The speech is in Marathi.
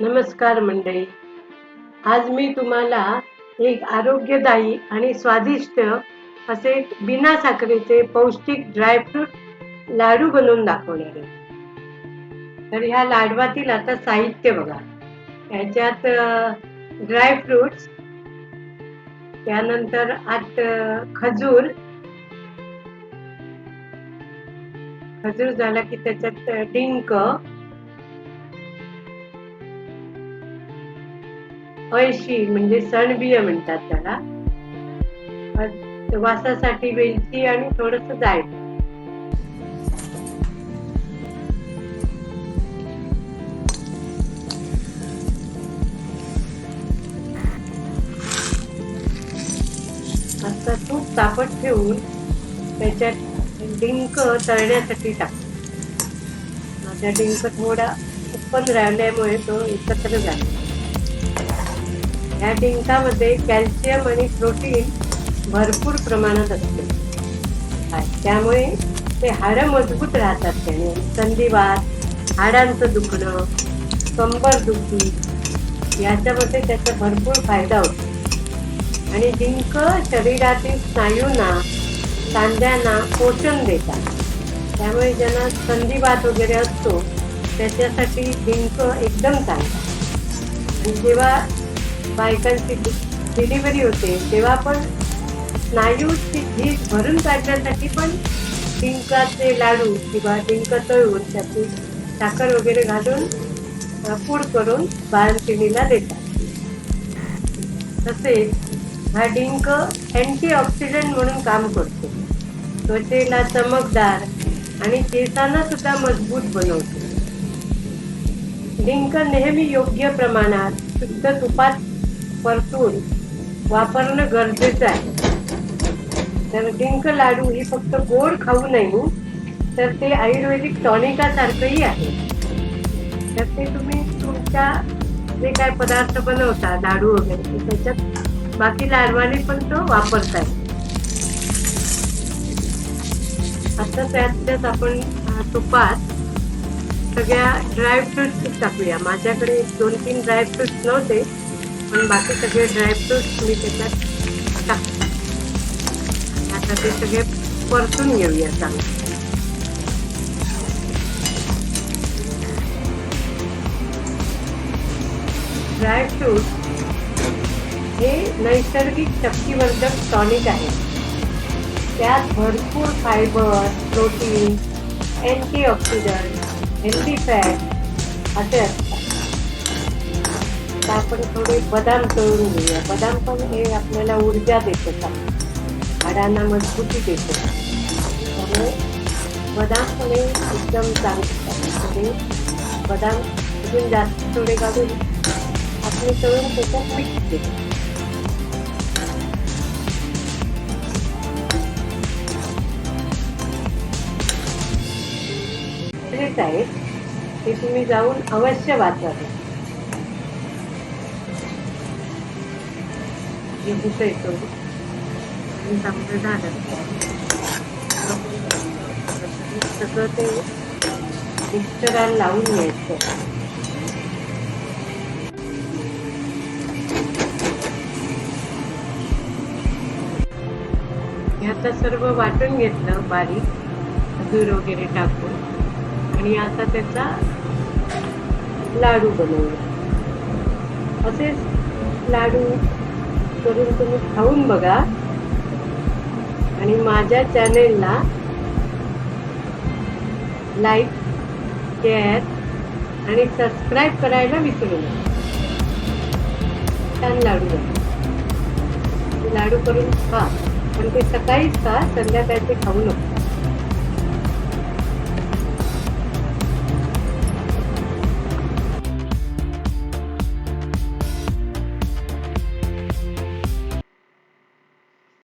नमस्कार मंडळी. आज मी तुम्हाला एक आरोग्यदायी आणि स्वादिष्ट असे बिना साखरेचे पौष्टिक ड्रायफ्रूट लाडू बनवून दाखवणार आहे. तर ह्या लाडवातील आता साहित्य बघा. याच्यात ड्रायफ्रुट्स त्यानंतर आत खजूर. खजूर झाला की त्याच्यात डिंक. ऐशी म्हणजे सणबिय म्हणतात त्याला. वासासाठी वेलची आणि थोडस जायफळ आता तूप तापत ठेवून त्याच्यात डिंक तळण्यासाठी टाक. माझा डिंक थोडा उत्पन्न राहिल्यामुळे तो एकत्र झाला. या डिंकामध्ये कॅल्शियम आणि प्रोटीन भरपूर प्रमाणात असते. त्यामुळे ते हाडं मजबूत राहतात त्याने. संधिवात हाडांचं दुखणं कंबर दुखी याच्यामध्ये त्याचा भरपूर फायदा होतो. आणि डिंक शरीरातील स्नायूंना सांध्यांना पोषण देतात. त्यामुळे ज्यांना संधिवात वगैरे असतो त्याच्यासाठी डिंक एकदम चांगला आणि जेव्हा बायकांची डिलिव्हरी होते. तेव्हा पण स्नायूची झीज भरून काढण्यासाठी पण डिंकाचे लाडू किंवा डिंक तळून त्याची साखर वगैरे घालून अ, पूड करून बाळंतिणीला देतात. तसेच हा डिंक अँटीऑक्सिडंट म्हणून काम करतो. त्वचेला चमकदार आणि केसांना सुद्धा मजबूत बनवतो. डिंक नेहमी योग्य प्रमाणात शुद्ध तुपात परतून वापरणं गरजेचं आहे. तर डिंक लाडू ही फक्त गोड खाऊ नये हो. तर ते आयुर्वेदिक टॉनिकासारखंही आहे. तर ते तुम्ही तुमच्या जे काय पदार्थ बनवता लाडू वगैरे त्याच्यात बाकी लाडवाने पण तो वापरता येईल आता त्यातल्याच आपण तुपात सगळ्या ड्रायफ्रुट्स टाकूया. माझ्याकडे दोन तीन ड्रायफ्रुट्स नव्हते. पण बाकी सगळे ड्रायफ्रुट्स मी त्याच्यात टाकते आता ते सगळे परतून घेऊया चांगलं. ड्रायफ्रूट हे नैसर्गिक शक्तिवर्धक टॉनिक आहे. त्यात भरपूर fibre protein antioxidant healthy fat असे असतात. आपण थोडे बदाम तळून घेऊया. बदाम पण हे आपल्याला ऊर्जा देतं चांगलं हाडांना मजबूती देतं त्यामुळे बदाम पण हे एकदम चांगले आणि म्हणजे बदाम अजून जास्त थोडे काढून आपले तळून त्याच्यात मिक्स देतो आहेत ते तुम्ही जाऊन अवश्य वाचावे हे येतो चांगलं झालं. सगळं ते मिक्सराला लावून घ्यायचं. आता सर्व वाटून घेतलं बारीक खजूर वगैरे टाकून. आणि आता त्याचा लाडू बनवूया. असेच लाडू करून तुम्ही खाऊन बघा. आणि माझ्या चॅनेलला लाईक शेअर आणि सबस्क्राईब करायला विसरू नका. छान लाडू लाडू करून खा पण ते सकाळीच खा संध्याकाळचे खाऊ नका.